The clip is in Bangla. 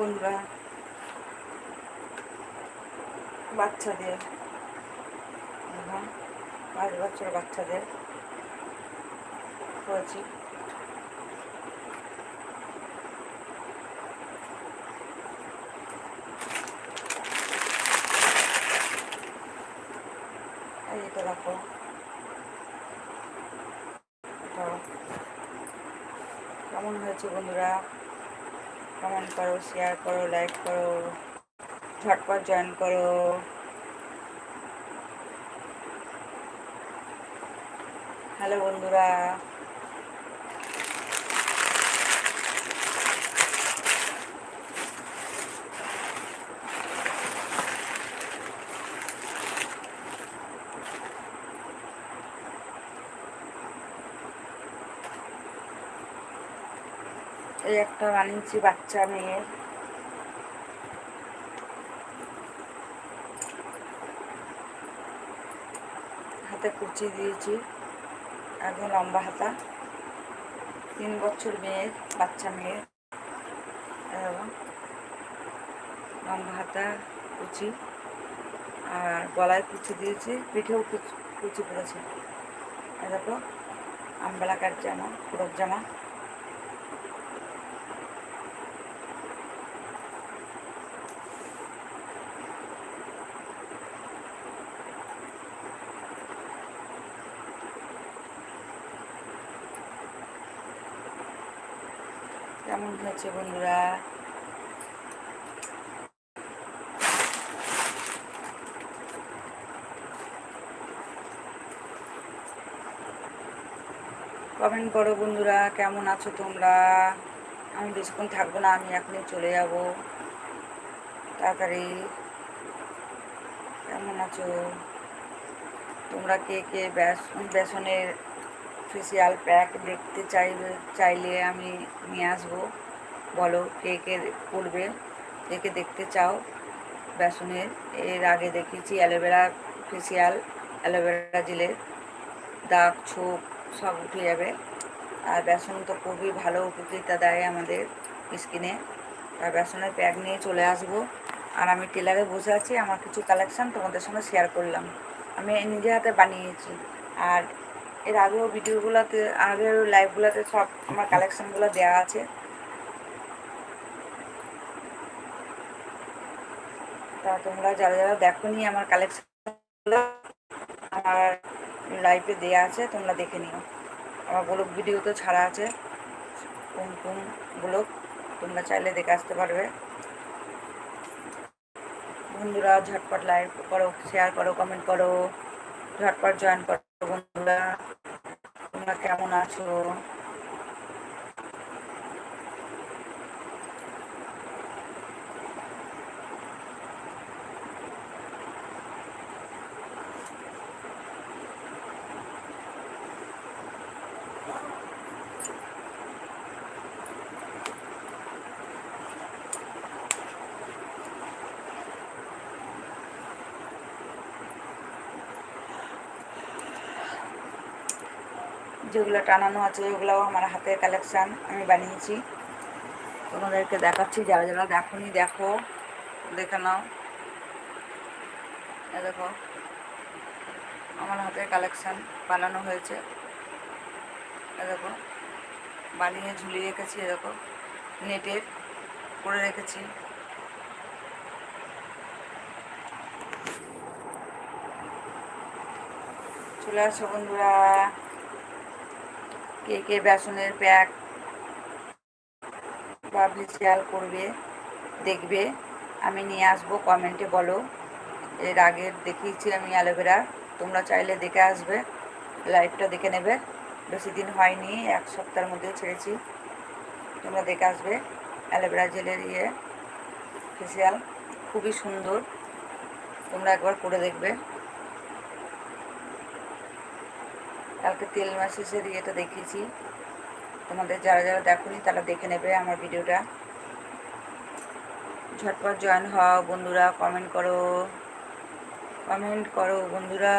বন্ধুরা। বাচ্চাদের এখন পাঁচ বছর বাচ্চাদের করেছি। এটা দেখো। কেমন হয়েছে বন্ধুরা? কমেন্ট করো শেয়ার করো লাইক করো ঝটপট জয়েন করো। হ্যালো বন্ধুরা। এই একটা বানিয়েছি বাচ্চা মেয়ের হাতে কুচি দিয়েছি একদম লম্বা হাতা। তিন বছর মেয়ের বাচ্চা মেয়ের লম্বা হাতা, কুচি। আর গলায় কুচি দিয়েছি, পিঠেও কুচি কুচি পড়েছে এরকম আমবেলাকার জামা পুরো জামা। কেমন হয়েছে বন্ধুরা? কমেন্ট করো বন্ধুরা, কেমন আছো তোমরা? আমি বেশিক্ষণ থাকব না, আমি এখনই চলে যাব। তাড়াতাড়ি। কেমন আছো? তোমরা কে কে বেসনের ফেসিয়াল প্যাক দেখতে চাইবে, চাইলে আমি নিয়ে আসব। বলো, কে কে করবে কে কে দেখতে চাও? বেসনের এর আগে দেখেছি অ্যালোভেরা ফেসিয়াল অ্যালোভেরা জেলের, দাগ, ছোপ সব উঠে যাবে। আর বেসন তো খুবই ভালো উপকৃতা দেয় আমাদের স্কিনে আর বেসনের প্যাক নিয়ে চলে আসব। আর আমি টেলারে বসে আছি, আমার কিছু কালেকশান তোমাদের সঙ্গে শেয়ার করলাম। আমি নিজে হাতে বানিয়েছি। আর এর আগেও ভিডিওগুলোতে, আগের লাইভগুলোতে সব আমার কালেকশানগুলো দেওয়া আছে। তা তোমরা যারা যারা দেখো নি আমার কালেকশানগুলো আমার লাইভে দেওয়া আছে, তোমরা দেখে নিও। আমার ব্লগ ভিডিও তো ছাড়া আছে। কোন কোন ব্লগ তোমরা চাইলে দেখে আসতে পারবে। বন্ধুরা, ঝটপট লাইভ করো শেয়ার করো কমেন্ট করো, ঝটপট জয়েন করো। বন্ধুরা তোমরা কেমন আছো? যেগুলো টানানো আছে, ওগুলোও আমার হাতের কালেকশান আমি বানিয়েছি। তোমাদেরকে দেখাচ্ছি, যারা যারা দেখো দেখো, দেখে নাও। দেখো, আমার হাতের কালেকশান বানানো হয়েছে। দেখো, বানিয়ে ঝুলিয়ে রেখেছি এরকম নেটের করে রেখেছি। চলে আসো বন্ধুরা। কে কে বেসনের প্যাক বা ভিজিয়াল করবে, দেখবে। আমি নিয়ে আসব, কমেন্টে বলো। এর আগে দেখিয়েছি আমি অ্যালোভেরা। তোমরা চাইলে দেখে আসবে, লাইভটা দেখে নেবে। বেশি দিন হয়নি, এক সপ্তাহের মধ্যে ছেড়েছি। তোমরা দেখে আসবে, অ্যালোভেরা জেলের ইয়ে ফেসিয়াল। খুবই সুন্দর। তোমরা একবার করে দেখবে। কালকে তেল মাসিসের ইয়েটা দেখেছি তোমাদের যারা যারা দেখোনি, তারা দেখে নেবে আমার ভিডিওটা। ঝটপট জয়েন হও বন্ধুরা কমেন্ট করো। কমেন্ট করো বন্ধুরা।